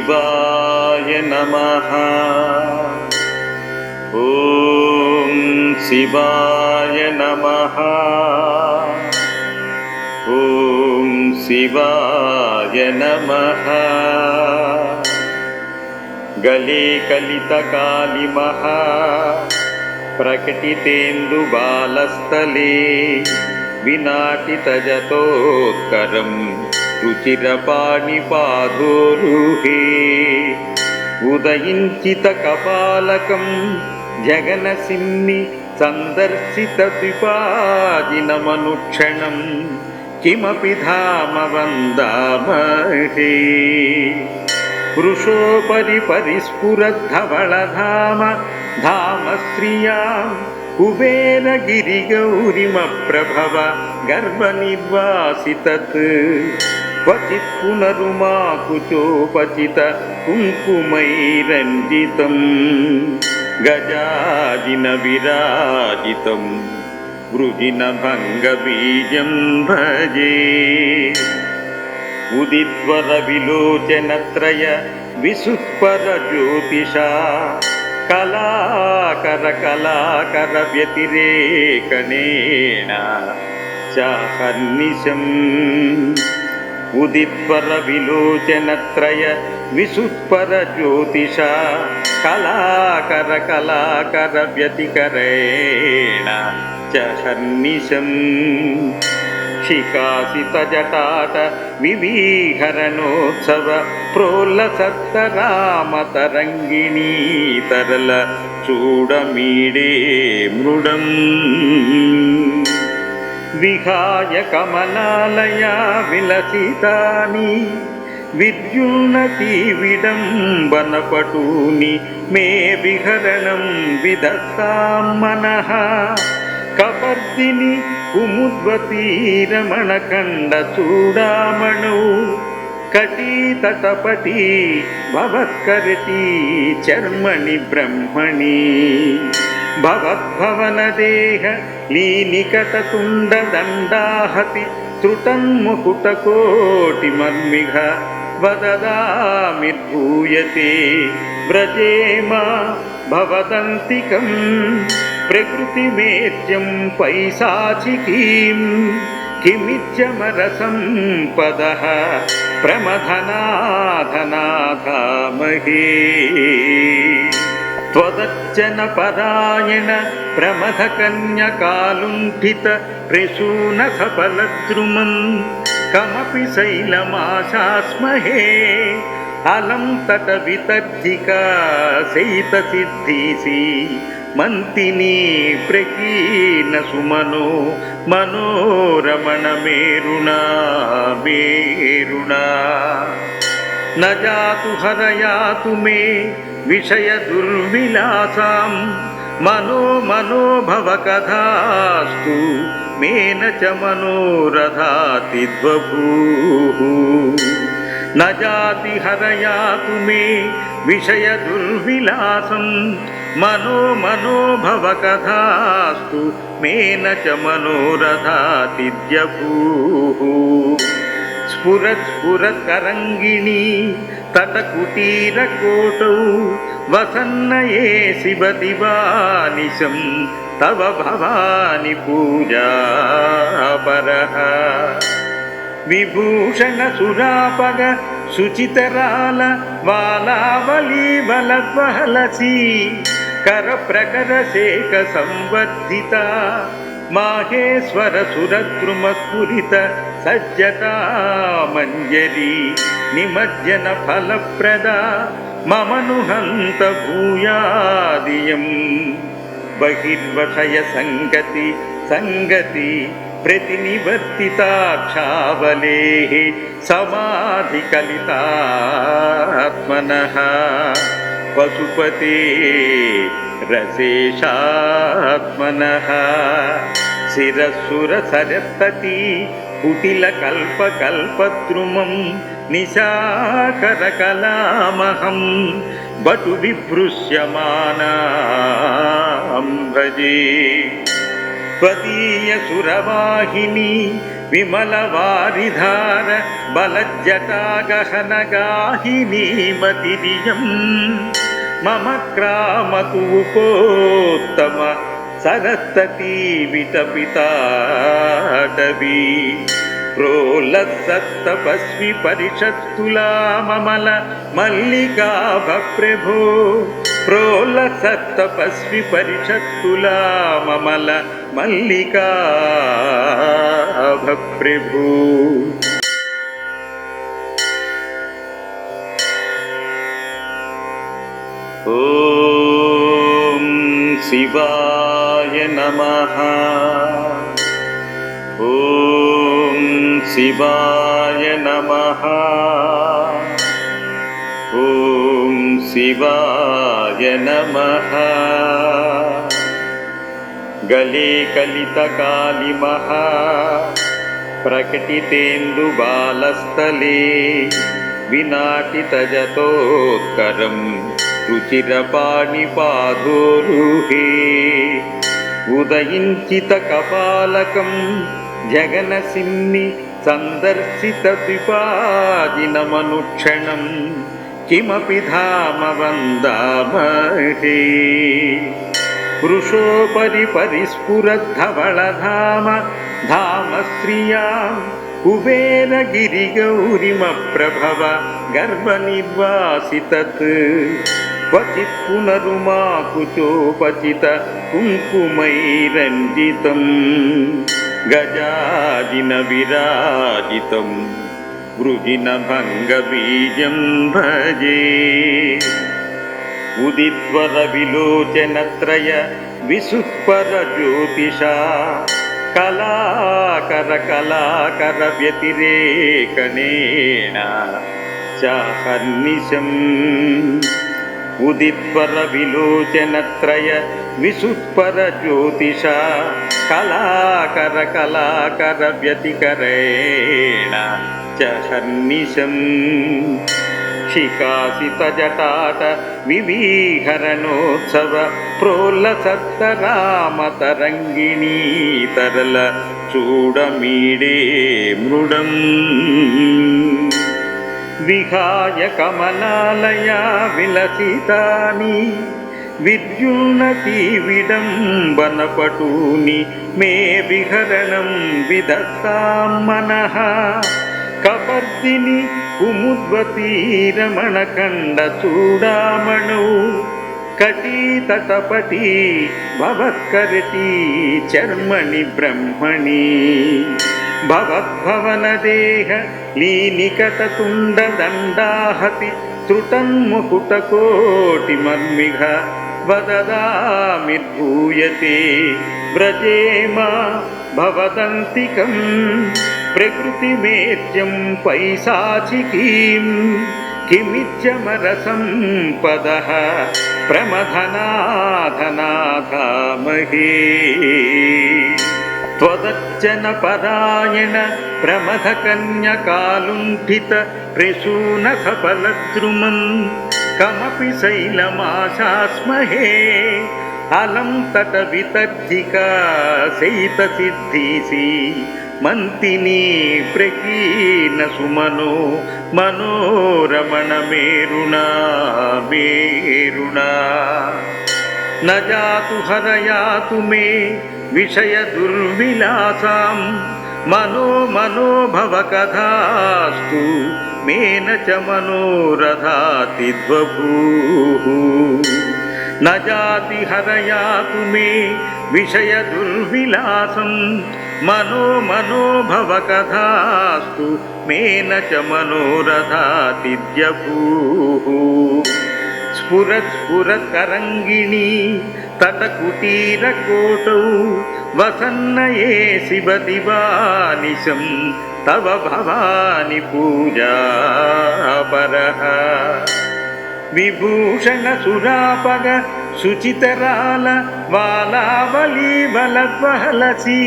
शिवाय नमः। ॐ शिवाय नमः। ॐ शिवाय नमः। गले कलितकालिमः प्रकटितेन्दुबालस्थले विनाटितजतोत्करम् రుచిరపాణిపాధోరుహే ఉదయించిత కపాలకం జగనసిమ్ని సందర్శిత ద్విపాదినమనుక్షణం. కిమపి ధామ వందామహే పురుషోపరి పరిస్ఫురద్ధవళధామ धाम श्रियां कुबेरगिरिगौरिमप्रभव गर्भनिर्वासि तत् వచిపునరుమాకుచోపచిత కుంకుమైరంజితం గజాజిన విరాజితం వృజిన భంగబీజం భజే. ఉదిత్వర విలోచనత్రయ విసుత్పర జ్యోతిషా కళాకర కళాకర వ్యతిరేకణేణ చాహర్నిశం. कलाकर कलाकर व्यतिकरेण च हर्निशम् शिकासितजटाट विवीहरणोत्सव प्रोल्लसत्तरामतरङ्गिणी तरल चूडमीडे मृडम् విహాయ కమలాలయా విలసితాని విద్యున్నతి విడంబనపటూని మే విహరణం విదత్తాం మనః. కపర్దిని కుముద్వతీ రమణఖండ చూడామణు కటీతటపటీ భవత్కరటీ చర్మణి బ్రహ్మణి. भवद्भवनदेह लीनिकटतुण्डदण्डाहति त्रुटन्मुकुटकोटिमन्मिघ वददामिर्भूयते व्रजेम भवदन्तिकम् प्रकृतिमेत्यं पैसाचिकीं किमित्यमरसम्पदः प्रमथनाथनाथामहे त्वदच्चनपरायण प्रमथकन्यकालुण्ठित प्रसूनसफलद्रुमं कमपि शैलमाशास्महे अलं तटवितर्जिका शैतसिद्धीसि मन्तिनी प्रकीर्न सुमनो मनोरमण मेरुणा मेरुणा न जातु हरयातु मे विषयदुर्विलासां मनो मनो भवकथास्तु मेन च मनोरथातिद्वभूः न जाति हरयातु मे विषयदुर्विलासं मनो मनो भवकथास्तु मेन च मनोरथातिद्यभूः स्फुरत् स्फुरत्करङ्गिणी तटकुटीरकोटौ वसन्नये शिवदिवानिशं तव भवानि पूजापरः विभूषणसुरापग शुचितराल वालावलीबलद्वहलसी करप्रकरशेखसंवर्धिता माहेश्वरसुरद्रुमस्फुरित सज्जता मञ्जरी నిమజ్జన ఫలప్రద మమను హంత భూయాదియం బహిర్వషయ సంగతి సంగతి ప్రతినివర్తితాక్షావలే సమాధి కలితాత్మన పశుపతే రసేషాత్మన శిరస్సుర సరస్వతి पशुपते रसेशात्मनः शिरसुरसरस्तती कुटिलकल्पकल्पद्रुमं निशाकरकलामहं बटु विभृश्यमानां भजे त्वदीयसुरवाहिनी విమలవారిధార బలజ్జటాగహనగాహినీమతిరియం మమ క్రామతు ఉపోత్తమ సరస్తీ విటపితాటవీ ప్రోలసత్తపస్వి పరిషత్తులా మమల మల్లికాభ ప్రభో ప్రోలసత్తపస్వి పరిషత్తులా మమల మల్లికాభ ప్రభో శివా शिवाय नमः। ॐ शिवाय नमः। ॐ शिवाय नमः। गले कलितकालिमः प्रकटितेन्दुबालस्थले विनाटितजतोत्करम् रुचिरपाणिपादोरुहे ఉదయించిత కపాలకం జగనసిన్ని సందర్శిత పిపాజినమనుక్షణం కిమపి ధామ వందామహే. పురుషోపరి పరిస్ఫురద్ధవళధామ ధామ శ్రియాం కుబేరగిరిగౌరిమ ప్రభవ పునరుమాకు చోపచిత కుంకుమై రంజితం. గజాదిన విరాజితం వృజిన భంగబీజం భజే. ఉదిత్వర విలోచనత్రయ విసుత్పర జ్యోతిషా కళాకర కళాకర వ్యతిరేకనేన చాహర్నిశం. ఉదిత్వర విలోచనత్రయ విసుత్పర జ్యోతిషా కళాకర కళాకర వ్యతికరేణ చహర్నిశం శిఖాసిత జటాట వివీహరణోత్సవ విహాయ కమలాలయా విలసితాని విద్యున్నతి విడంబనపటూని మే విహరణం విదత్తాం మనః. కపర్దిని కుముద్వతీరమణఖండ చూడామణౌ కటీతటపటి భవత్కరటీ చర్మణి బ్రహ్మణి. భవద్భవనదేహ लीनिकटकुण्डदण्डाहति त्रुटन्मुकुटकोटिमन्मिघ वददामि भूयते व्रजेम भवदन्तिकं प्रकृतिमेत्यं पैसाचिकीं किमित्यमरसं पदः प्रमथनाधनाधामहे त्वदत् परायण प्रमथकन्यकालुण्ठित प्रसूनसफलद्रुमम् कमपि शैलमाशास्महे अलं तटवितर्जिका शयितसिद्धीसि मन्तिनी प्रकीर्न सुमनो मनोरमणमेरुणा मेरुणा न जातु हरयातु मे विषयदुर्विलासां मनो मनो भवकथास्तु मेन च मनोरथातिद्वभूः न जाति हरयातु मे विषयदुर्विलासं मनो मनो भवकथास्तु मेन च मनोरथातिद्यभूः స్ఫురత్ స్ఫురతరంగిణీ తటకుటీరకోటౌ వసన్నయే శివ దివానిశం తవ భవాని పూజాపర విభూషణ సురాపగ సుచితరాల వాలావళీ బలద్వహలసి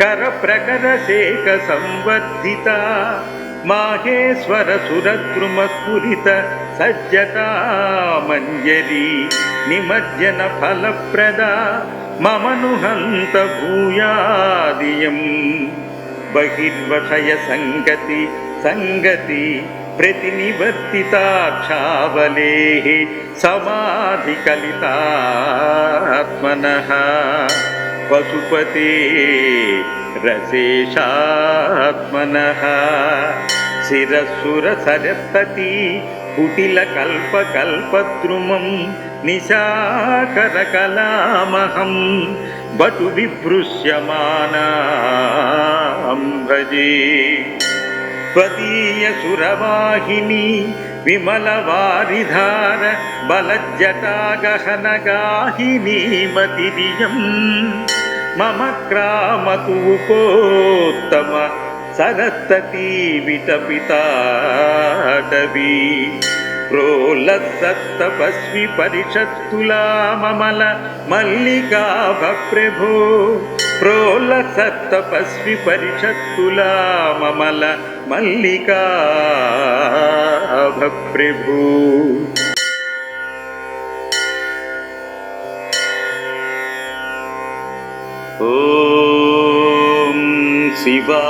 కర ప్రకర శేఖ సంవర్ధిత మాహేశ్వర సురద్రుమ స్ఫురిత సజ్జతా మంజరీ నిమజ్జన ఫలప్రద మమను హంత భూయాదియం. బహిర్వషయ సంగతి సంగతి ప్రతినివర్తితాక్షావలే సమాధి కలితాత్మన పశుపతే రసేషాత్మన శిరస్సుర సరస్వతి కుటిల కల్ప కల్పద్రుమం నిశాకర కలామహం బటు విభృశ్యమానాం భజే త్వదీయ సురవాహిని విమల వారిధార మమ క్రామతు ఉపోత్తమ సరస్తీ విటపితాటవీ ప్రోలసత్తపస్వి పరిషత్తులా మమల మల్లికాభ ప్రభో ప్రోలసత్తపస్వి పరిషత్తులా మమల మల్లికాభ ప్రభో ఓం శివా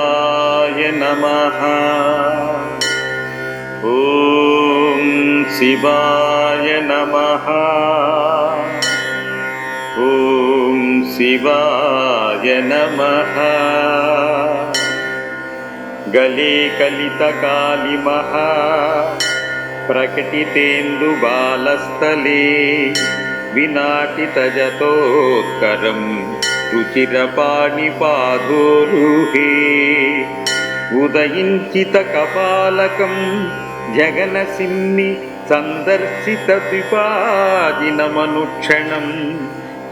नमः। ॐ शिवाय नमः। ॐ शिवाय नमः। गले कलितकालिमः प्रकटितेन्दुबालस्थले विनाटितजतोकरं रुचिरपाणिपाधोरुहे ఉదయించిత కపాలకం జగనసిన్ని సందర్శిత పిపాజినమనుక్షణం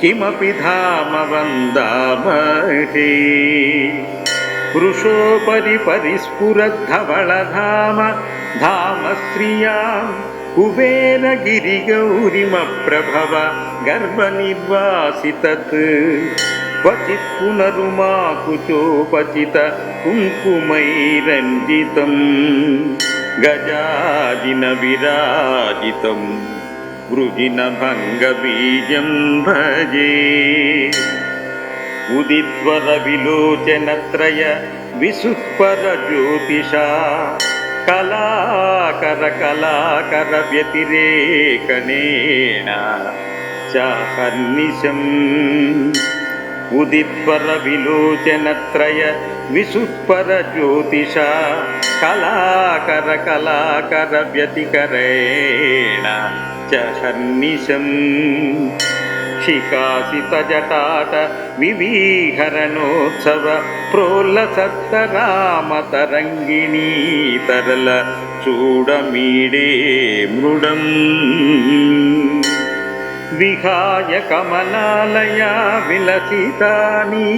కిమపి ధామ వందామహే. వృషోపరి పరిస్ఫురద్ధవళధామ ధామ శ్రియాం కుబేరగిరిగౌరిమ ప్రభవ గర్భనిర్వాసితత్ క్వచిత్ పునరుమాకుచోపచిత కుంకుమైరంజితం గజాజిన విరాజితం వృజిన భంగబీజం భజే. ఉదిత్వర విలోచనత్రయ విసుత్పర జ్యోతిషా కళాకర కళాకర వ్యతిరేకనేన చాహర్నిశం. ఉదిత్వర విలోచనత్రయ విసుత్పర జ్యోతిషా కళాకర కళాకర వ్యతికరేణ చహర్నిశం శికాసిత జటాట వివీహరణోత్సవ విహాయ కమలాలయా విలసితాని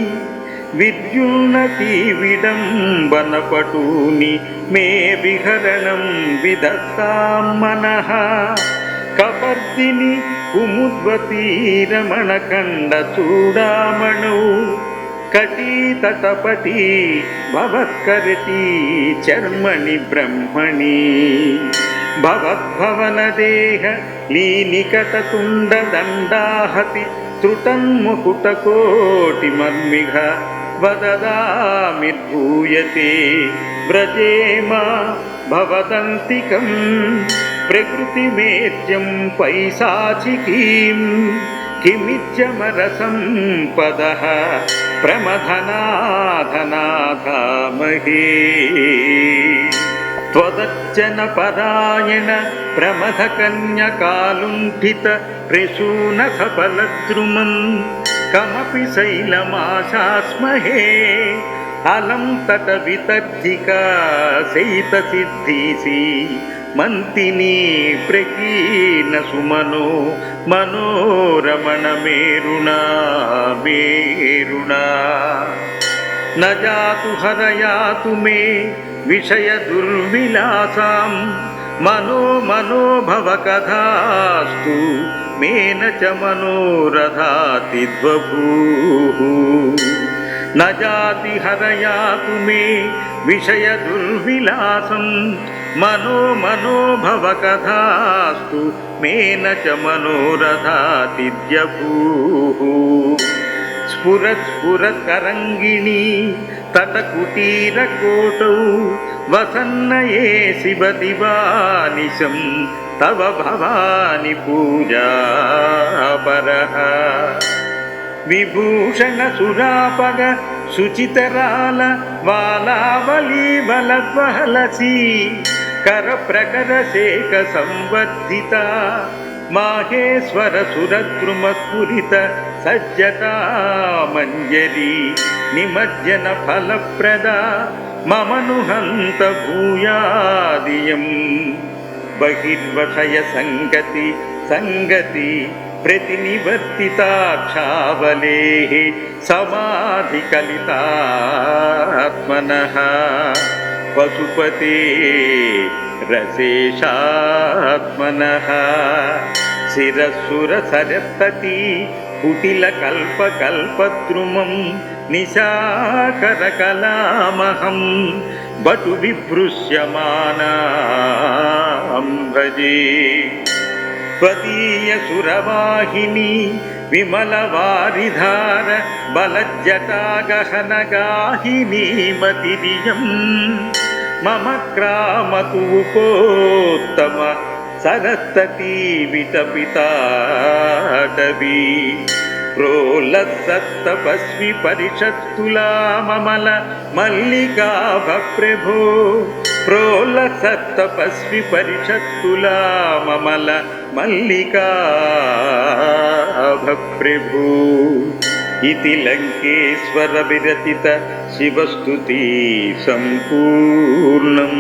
విద్యున్నతి విడంబనపటూని మే విహరణం విదత్తాం మనః కపర్దిని కుముద్వతీ రమణకండ చూడామణౌ కటీతటపటి భవత్కరటీ చర్మణి బ్రహ్మణి. భవద్భవనదేహ లీనికటతుండ దండాహతి త్రుటన్ముకుటకోటిమర్మిఘ వదదామిర్భూయతే వ్రజేమ భవదంతికం ప్రకృతిమేత్యం పైశాచికీం కిమిత్యమరసంపద ప్రమథనాథనాథామహే త్వదచ్చన त्वदच्चन परायण प्रमथकन्यकालुण्ठित प्रसूनखफलद्रुमन् कमपि शैलमाशास्महे अलं तटवितर्जिका शैतसिद्धिसि मन्तिनी प्रकीर्णसुमनो मनोरमणमेरुणा मेरुणा न जातु हरयातु मे విషయ దుర్విలాసాం మనో మనోభవ కథాస్తు మేన చ మనోరథాతి ద్వభూ నాతి హరయాతు మే విషయ దుర్విలాసం మనో మనోభవ కథాస్తు మేన చ మనోరథాతి ద్యభూ స్ఫురత్ స్ఫురతరంగిణీ तटकुटीरकोटौ वसन्नये शिवदिवानिशं तव भवानि पूजापरः विभूषणसुरापग शुचितराल वालावली बलद्वहलसी करप्रकरशेख సజ్జతామంజరి నిమజ్జన ఫలప్రద మమను హంత భూయాదియం. బహిర్వషయ సంగతి సంగతి ప్రతినివర్తితాక్షావలే సమాధి కలితాత్మన. పశుపతే రసేషాత్మన శిరస్సుర సరస్తీ కుటిల కల్ప కల్పద్రుమం నిశాకర కలామహం బటు విభృశ్యమానామ్రజే స్వదీయ సురవాహిని విమలవారిధార బలజ్జటాగహనగాహినీమతిరియం మమ క్రామతు ఉపోత్తమ సరస్తీ వితపితాటవీ. ప్రోల్లసత్తపస్వి పరిషత్తులా మమల మల్లికాభ ప్రభో ప్రోల్లసత్తపస్వి పరిషత్తులా మమల మల్లికాభ ప్రభో ఇది లంకేశ్వర విరచిత శివస్తుతి సంపూర్ణం.